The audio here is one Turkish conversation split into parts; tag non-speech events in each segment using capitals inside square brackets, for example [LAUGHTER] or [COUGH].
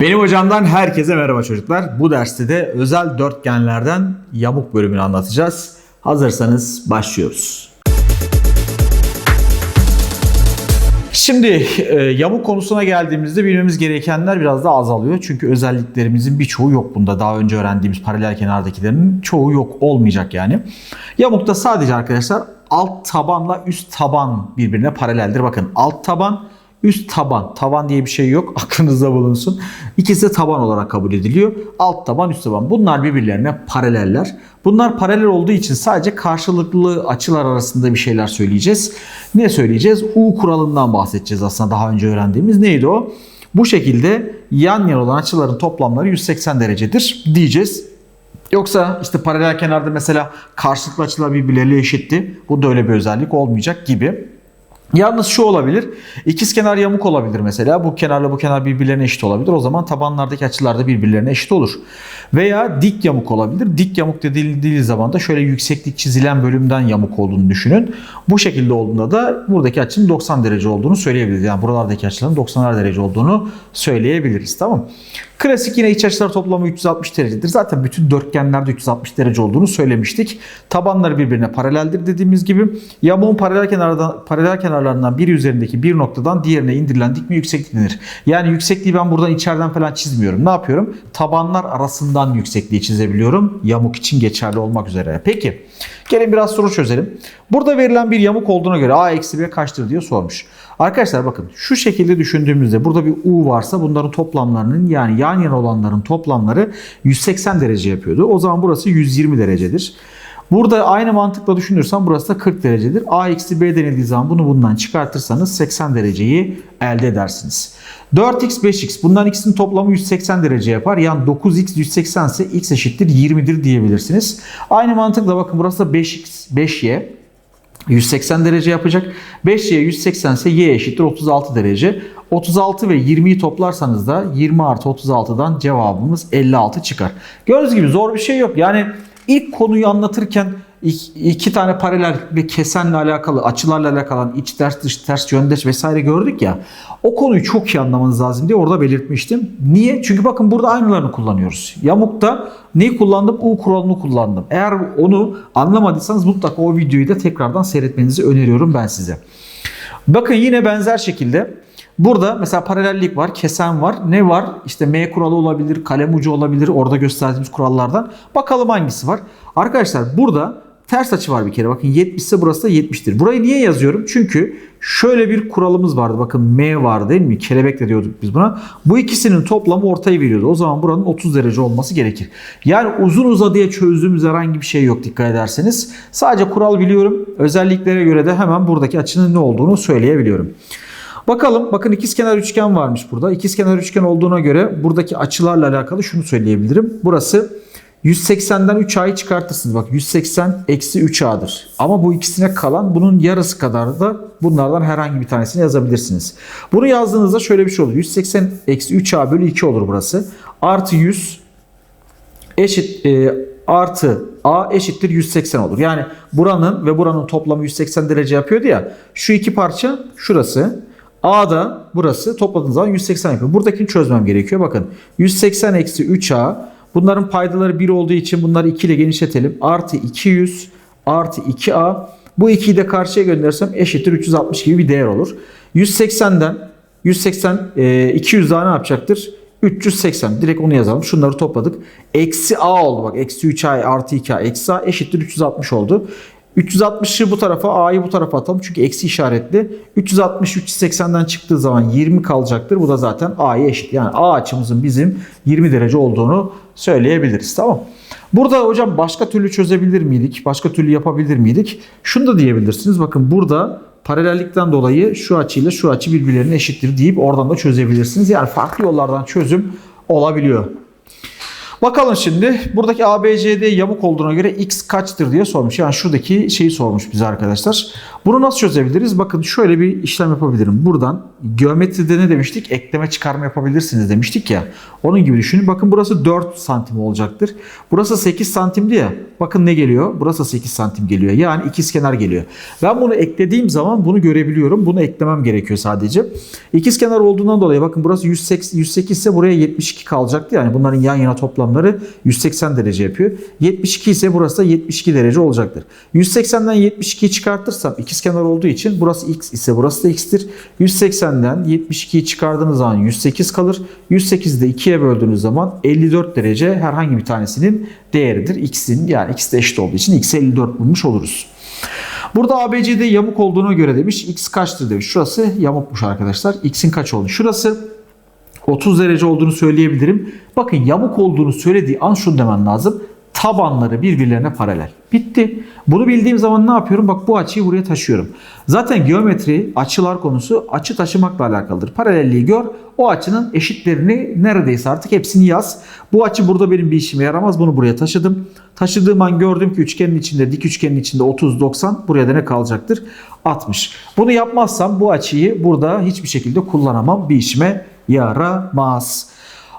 Benim hocamdan herkese merhaba çocuklar. Bu derste de özel dörtgenlerden yamuk bölümünü anlatacağız. Hazırsanız başlıyoruz. Şimdi e, yamuk konusuna geldiğimizde bilmemiz gerekenler biraz daha azalıyor. Çünkü özelliklerimizin birçoğu yok bunda. Daha önce öğrendiğimiz paralel kenardakilerin çoğu yok olmayacak yani. Yamukta sadece arkadaşlar alt tabanla üst taban birbirine paraleldir. Bakın alt taban Üst taban. Tavan diye bir şey yok. [LAUGHS] Aklınızda bulunsun. İkisi de taban olarak kabul ediliyor. Alt taban, üst taban. Bunlar birbirlerine paraleller. Bunlar paralel olduğu için sadece karşılıklı açılar arasında bir şeyler söyleyeceğiz. Ne söyleyeceğiz? U kuralından bahsedeceğiz aslında daha önce öğrendiğimiz. Neydi o? Bu şekilde yan yana olan açıların toplamları 180 derecedir diyeceğiz. Yoksa işte paralel kenarda mesela karşılıklı açılar birbirleriyle eşitti. Bu da öyle bir özellik olmayacak gibi. Yalnız şu olabilir. İkiz kenar yamuk olabilir mesela. Bu kenarla bu kenar birbirlerine eşit olabilir. O zaman tabanlardaki açılar da birbirlerine eşit olur. Veya dik yamuk olabilir. Dik yamuk dediği zaman da şöyle yükseklik çizilen bölümden yamuk olduğunu düşünün. Bu şekilde olduğunda da buradaki açının 90 derece olduğunu söyleyebiliriz. Yani buralardaki açıların 90 derece olduğunu söyleyebiliriz. Tamam Klasik yine iç açılar toplamı 360 derecedir. Zaten bütün dörtgenlerde 360 derece olduğunu söylemiştik. Tabanları birbirine paraleldir dediğimiz gibi. Yamuğun paralel kenardan paralel kenarlarından biri üzerindeki bir noktadan diğerine indirilen dik mi yükseklik denir. Yani yüksekliği ben buradan içeriden falan çizmiyorum. Ne yapıyorum? Tabanlar arasından yüksekliği çizebiliyorum. Yamuk için geçerli olmak üzere. Peki. Gelin biraz soru çözelim. Burada verilen bir yamuk olduğuna göre a eksi b kaçtır diye sormuş. Arkadaşlar bakın şu şekilde düşündüğümüzde burada bir u varsa bunların toplamlarının yani yan yana olanların toplamları 180 derece yapıyordu. O zaman burası 120 derecedir. Burada aynı mantıkla düşünürsem burası da 40 derecedir. A eksi B denildiği zaman bunu bundan çıkartırsanız 80 dereceyi elde edersiniz. 4x 5x bunların ikisinin toplamı 180 derece yapar. Yani 9x 180 ise x eşittir 20'dir diyebilirsiniz. Aynı mantıkla bakın burası da 5x 5y 180 derece yapacak. 5y 180 ise y eşittir 36 derece. 36 ve 20'yi toplarsanız da 20 artı 36'dan cevabımız 56 çıkar. Gördüğünüz gibi zor bir şey yok. Yani ilk konuyu anlatırken iki tane paralel ve kesenle alakalı, açılarla alakalı iç ters dış ters yöndeş vesaire gördük ya. O konuyu çok iyi anlamanız lazım diye orada belirtmiştim. Niye? Çünkü bakın burada aynılarını kullanıyoruz. Yamukta neyi kullandım? U kuralını kullandım. Eğer onu anlamadıysanız mutlaka o videoyu da tekrardan seyretmenizi öneriyorum ben size. Bakın yine benzer şekilde Burada mesela paralellik var, kesen var. Ne var? İşte M kuralı olabilir, kalem ucu olabilir. Orada gösterdiğimiz kurallardan. Bakalım hangisi var? Arkadaşlar burada ters açı var bir kere. Bakın 70 ise burası da 70'tir. Burayı niye yazıyorum? Çünkü şöyle bir kuralımız vardı. Bakın M var değil mi? Kelebek de diyorduk biz buna. Bu ikisinin toplamı ortayı veriyordu. O zaman buranın 30 derece olması gerekir. Yani uzun uzadıya çözdüğümüz herhangi bir şey yok dikkat ederseniz. Sadece kural biliyorum. Özelliklere göre de hemen buradaki açının ne olduğunu söyleyebiliyorum. Bakalım bakın ikizkenar üçgen varmış burada. İkizkenar üçgen olduğuna göre buradaki açılarla alakalı şunu söyleyebilirim. Burası 180'den 3a'yı çıkartırsınız. Bak 180 eksi 3a'dır. Ama bu ikisine kalan bunun yarısı kadar da bunlardan herhangi bir tanesini yazabilirsiniz. Bunu yazdığınızda şöyle bir şey olur. 180 eksi 3a bölü 2 olur burası. Artı 100 eşit e, artı a eşittir 180 olur. Yani buranın ve buranın toplamı 180 derece yapıyordu ya. Şu iki parça şurası. A'da burası topladığınız zaman 180 yapıyor. Buradakini çözmem gerekiyor. Bakın 180 eksi 3A bunların paydaları 1 olduğu için bunları 2 ile genişletelim. Artı 200 artı 2A bu 2'yi de karşıya gönderirsem eşittir 360 gibi bir değer olur. 180'den 180 e, 200 daha ne yapacaktır? 380. Direkt onu yazalım. Şunları topladık. Eksi A oldu bak. Eksi 3A artı 2A eksi A eşittir 360 oldu. 360'ı bu tarafa, A'yı bu tarafa atalım. Çünkü eksi işaretli. 360 380'den çıktığı zaman 20 kalacaktır. Bu da zaten A'ya eşit. Yani A açımızın bizim 20 derece olduğunu söyleyebiliriz. Tamam. Burada hocam başka türlü çözebilir miydik? Başka türlü yapabilir miydik? Şunu da diyebilirsiniz. Bakın burada paralellikten dolayı şu açıyla şu açı birbirlerine eşittir deyip oradan da çözebilirsiniz. Yani farklı yollardan çözüm olabiliyor. Bakalım şimdi buradaki ABCD yamuk olduğuna göre x kaçtır diye sormuş. Yani şuradaki şeyi sormuş bize arkadaşlar. Bunu nasıl çözebiliriz? Bakın şöyle bir işlem yapabilirim. Buradan geometride ne demiştik? Ekleme çıkarma yapabilirsiniz demiştik ya. Onun gibi düşünün. Bakın burası 4 santim olacaktır. Burası 8 santimdi ya. Bakın ne geliyor? Burası 8 santim geliyor. Yani ikizkenar geliyor. Ben bunu eklediğim zaman bunu görebiliyorum. Bunu eklemem gerekiyor sadece. İkizkenar olduğundan dolayı bakın burası 108, 108 ise buraya 72 kalacaktı. Yani bunların yan yana toplamları 180 derece yapıyor. 72 ise burası da 72 derece olacaktır. 180'den 72'yi çıkartırsam ikizkenar olduğu için burası x ise burası da x'tir. 180'den 72'yi çıkardığınız zaman 108 kalır. 108'i de 2'ye böldüğünüz zaman 54 derece herhangi bir tanesinin değeridir. X'in yani x de eşit olduğu için x'i 54 bulmuş oluruz. Burada ABC'de yamuk olduğuna göre demiş. X kaçtır demiş. Şurası yamukmuş arkadaşlar. X'in kaç olduğunu. Şurası 30 derece olduğunu söyleyebilirim. Bakın yamuk olduğunu söylediği an şunu demen lazım. Tabanları birbirlerine paralel. Bitti. Bunu bildiğim zaman ne yapıyorum? Bak bu açıyı buraya taşıyorum. Zaten geometri açılar konusu açı taşımakla alakalıdır. Paralelliği gör. O açının eşitlerini neredeyse artık hepsini yaz. Bu açı burada benim bir işime yaramaz. Bunu buraya taşıdım. Taşıdığım an gördüm ki üçgenin içinde, dik üçgenin içinde 30, 90. Buraya da ne kalacaktır? 60. Bunu yapmazsam bu açıyı burada hiçbir şekilde kullanamam. Bir işime yaramaz.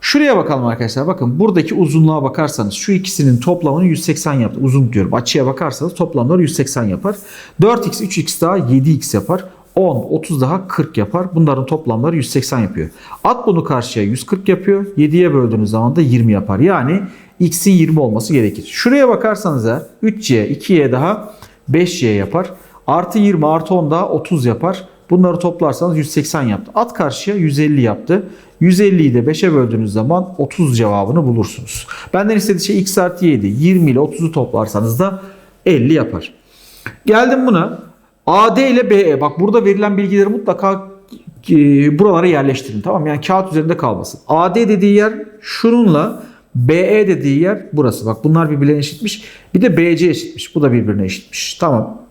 Şuraya bakalım arkadaşlar. Bakın buradaki uzunluğa bakarsanız şu ikisinin toplamını 180 yaptı. Uzun diyorum. Açıya bakarsanız toplamları 180 yapar. 4x 3x daha 7x yapar. 10, 30 daha 40 yapar. Bunların toplamları 180 yapıyor. At bunu karşıya 140 yapıyor. 7'ye böldüğünüz zaman da 20 yapar. Yani x'in 20 olması gerekir. Şuraya bakarsanız eğer 3y, 2y daha 5y yapar. Artı 20 artı 10 daha 30 yapar. Bunları toplarsanız 180 yaptı. At karşıya 150 yaptı. 150'yi de 5'e böldüğünüz zaman 30 cevabını bulursunuz. Benden istediği şey x artı 7. 20 ile 30'u toplarsanız da 50 yapar. Geldim buna. AD ile BE. Bak burada verilen bilgileri mutlaka e, buralara yerleştirin. Tamam? Yani kağıt üzerinde kalmasın. AD dediği yer şununla BE dediği yer burası. Bak bunlar birbirine eşitmiş. Bir de BC eşitmiş. Bu da birbirine eşitmiş. Tamam.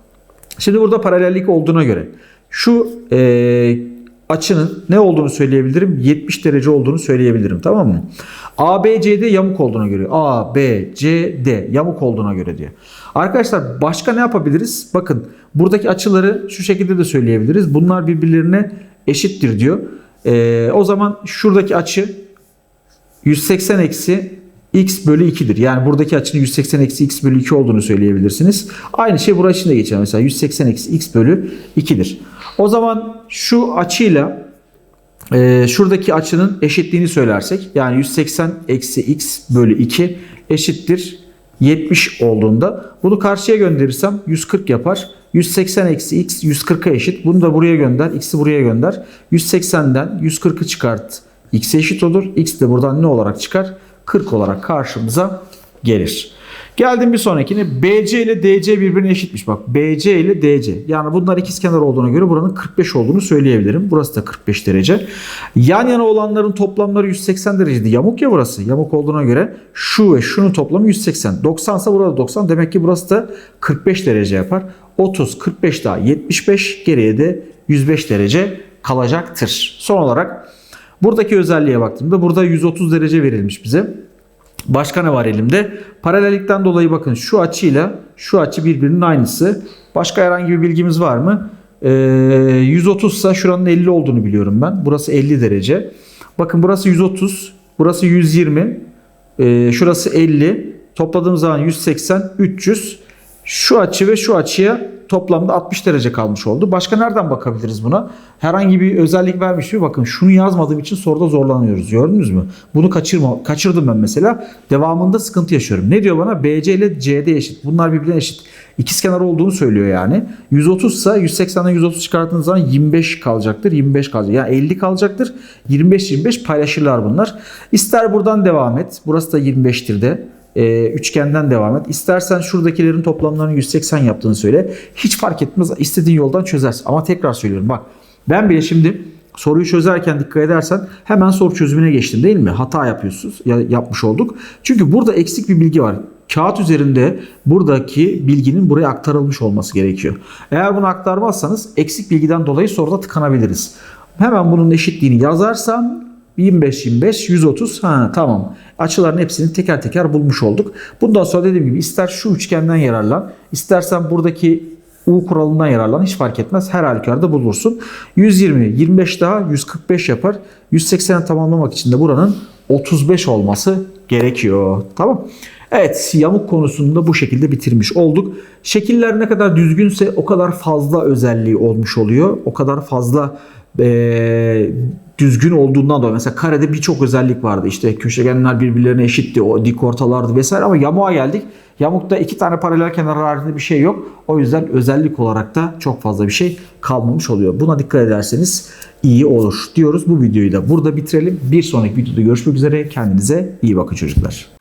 Şimdi burada paralellik olduğuna göre şu e, açının ne olduğunu söyleyebilirim? 70 derece olduğunu söyleyebilirim. Tamam mı? ABCD yamuk olduğuna göre. ABCD yamuk olduğuna göre diyor. Arkadaşlar başka ne yapabiliriz? Bakın buradaki açıları şu şekilde de söyleyebiliriz. Bunlar birbirlerine eşittir diyor. E, o zaman şuradaki açı 180 eksi x bölü 2'dir. Yani buradaki açının 180 eksi x bölü 2 olduğunu söyleyebilirsiniz. Aynı şey burası için de geçer. Mesela 180 eksi x bölü 2'dir. O zaman şu açıyla e, şuradaki açının eşitliğini söylersek yani 180 eksi x bölü 2 eşittir 70 olduğunda bunu karşıya gönderirsem 140 yapar. 180 eksi x 140'a eşit. Bunu da buraya gönder. X'i buraya gönder. 180'den 140'ı çıkart. X'e eşit olur. X de buradan ne olarak çıkar? 40 olarak karşımıza gelir. Geldim bir sonrakine. BC ile DC birbirine eşitmiş. Bak BC ile DC. Yani bunlar ikizkenar olduğuna göre buranın 45 olduğunu söyleyebilirim. Burası da 45 derece. Yan yana olanların toplamları 180 derecede. Yamuk ya burası. Yamuk olduğuna göre şu ve şunun toplamı 180. 90 ise burada 90. Demek ki burası da 45 derece yapar. 30, 45 daha 75. Geriye de 105 derece kalacaktır. Son olarak buradaki özelliğe baktığımda burada 130 derece verilmiş bize. Başka ne var elimde? Paralellikten dolayı bakın şu açıyla şu açı birbirinin aynısı. Başka herhangi bir bilgimiz var mı? Ee, 130 ise şuranın 50 olduğunu biliyorum ben. Burası 50 derece. Bakın burası 130. Burası 120. Ee, şurası 50. Topladığım zaman 180, 300. Şu açı ve şu açıya toplamda 60 derece kalmış oldu. Başka nereden bakabiliriz buna? Herhangi bir özellik vermiş mi? Bakın şunu yazmadığım için soruda zorlanıyoruz. Gördünüz mü? Bunu kaçırma, kaçırdım ben mesela. Devamında sıkıntı yaşıyorum. Ne diyor bana? BC ile CD eşit. Bunlar birbirine eşit. İkizkenar olduğunu söylüyor yani. 130 ise 180'den 130 çıkarttığınız zaman 25 kalacaktır. 25 kalacak. Yani 50 kalacaktır. 25-25 paylaşırlar bunlar. İster buradan devam et. Burası da 25'tir de e, üçgenden devam et. İstersen şuradakilerin toplamlarını 180 yaptığını söyle. Hiç fark etmez. İstediğin yoldan çözersin. Ama tekrar söylüyorum bak. Ben bile şimdi soruyu çözerken dikkat edersen hemen soru çözümüne geçtim değil mi? Hata yapıyorsunuz. Ya, yapmış olduk. Çünkü burada eksik bir bilgi var. Kağıt üzerinde buradaki bilginin buraya aktarılmış olması gerekiyor. Eğer bunu aktarmazsanız eksik bilgiden dolayı soruda tıkanabiliriz. Hemen bunun eşitliğini yazarsam 25 25 130 ha tamam. Açıların hepsini teker teker bulmuş olduk. Bundan sonra dediğim gibi ister şu üçgenden yararlan, istersen buradaki U kuralından yararlan hiç fark etmez. Her halükarda bulursun. 120, 25 daha 145 yapar. 180'i tamamlamak için de buranın 35 olması gerekiyor. Tamam. Evet yamuk konusunda bu şekilde bitirmiş olduk. Şekiller ne kadar düzgünse o kadar fazla özelliği olmuş oluyor. O kadar fazla eee, düzgün olduğundan dolayı mesela karede birçok özellik vardı. İşte köşegenler birbirlerine eşitti, o dik ortalardı vesaire ama yamuğa geldik. Yamukta iki tane paralel kenar haricinde bir şey yok. O yüzden özellik olarak da çok fazla bir şey kalmamış oluyor. Buna dikkat ederseniz iyi olur diyoruz. Bu videoyu da burada bitirelim. Bir sonraki videoda görüşmek üzere. Kendinize iyi bakın çocuklar.